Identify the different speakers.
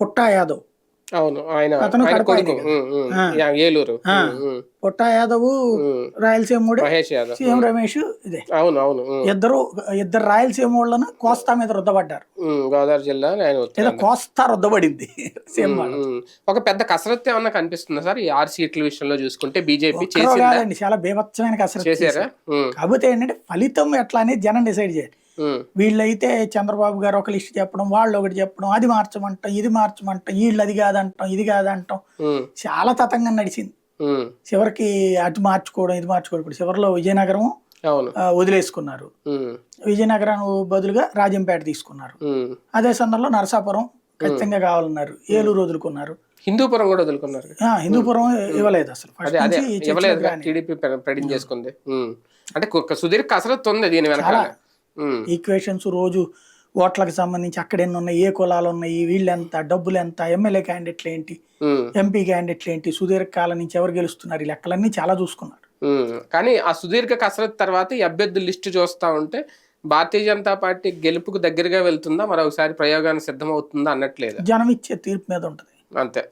Speaker 1: పుట్టా యాదవ్.
Speaker 2: అవును ఆయన
Speaker 1: అతను కడప
Speaker 2: ఏలూరు.
Speaker 1: పుట్టా యాదవ్
Speaker 2: యాదవ్.
Speaker 1: సీఎం రమేష్ ఇదే.
Speaker 2: అవును అవును
Speaker 1: ఇద్దరు ఇద్దరు రాయలసీమ వాళ్ళను కోస్తా మీద రుద్దబడ్డారు.
Speaker 2: గోదావరి జిల్లా
Speaker 1: ఏదో. కోస్తా రుద్దబడింది సీఎం.
Speaker 2: ఒక పెద్ద కసరత్తు ఏమన్నా కనిపిస్తుందా సార్? ఈ ఆరు సీట్ల విషయంలో చూసుకుంటే బీజేపీ
Speaker 1: కాదండి చాలా బీభత్సమైన కసరత్తు
Speaker 2: చేశారా?
Speaker 1: కాకపోతే ఏంటంటే ఫలితం ఎట్లా అనేది జనం డిసైడ్ చేయాలి వీళ్ళైతే చంద్రబాబు గారు ఒక లిస్ట్ చెప్పడం వాళ్ళు ఒకటి చెప్పడం అది మార్చమంటాం ఇది మార్చమంటాం వీళ్ళు అది కాదంటాం ఇది కాదంటాం. చాలా తతంగా నడిచింది. చివరికి అటు మార్చుకోవడం ఇది మార్చుకోవడం ఇప్పుడు చివరిలో విజయనగరం వదిలేసుకున్నారు. విజయనగరం బదులుగా రాజంపేట తీసుకున్నారు. అదే సందర్భంలో నరసాపురం ఖచ్చితంగా కావాలన్నారు. ఏలూరు వదులుకున్నారు.
Speaker 2: హిందూపురం కూడా వదులుకున్నారు.
Speaker 1: హిందూపురం ఇవ్వలేదు అసలు.
Speaker 2: టీడీపీ చేసుకుంది. అంటే సుదీర్ఘ కసరత్తు ఉంది దీని వెనకాల.
Speaker 1: ఈక్వేషన్స్ రోజు ఓట్లకు సంబంధించి అక్కడ ఎన్ని ఉన్నాయి ఏ కులాలు ఉన్నాయి వీళ్ళు ఎంత డబ్బులు ఎంత ఎమ్మెల్యే క్యాండిడేట్లు ఏంటి ఎంపీ క్యాండిడేట్లు ఏంటి సుదీర్ఘకాలం నుంచి ఎవరు గెలుస్తున్నారు ఈ లెక్కలన్నీ చాలా చూసుకున్నారు.
Speaker 2: కానీ ఆ సుదీర్ఘ కసరత్తు తర్వాత ఈ అభ్యర్థుల లిస్టు చూస్తా ఉంటే భారతీయ జనతా పార్టీ గెలుపుకు దగ్గరగా వెళ్తుందా? మరొకసారి ప్రయోగానికి సిద్ధమవుతుందా? అన్నట్లేదు
Speaker 1: జనం ఇచ్చే తీర్పు మీద ఉంటది.
Speaker 2: అంతే.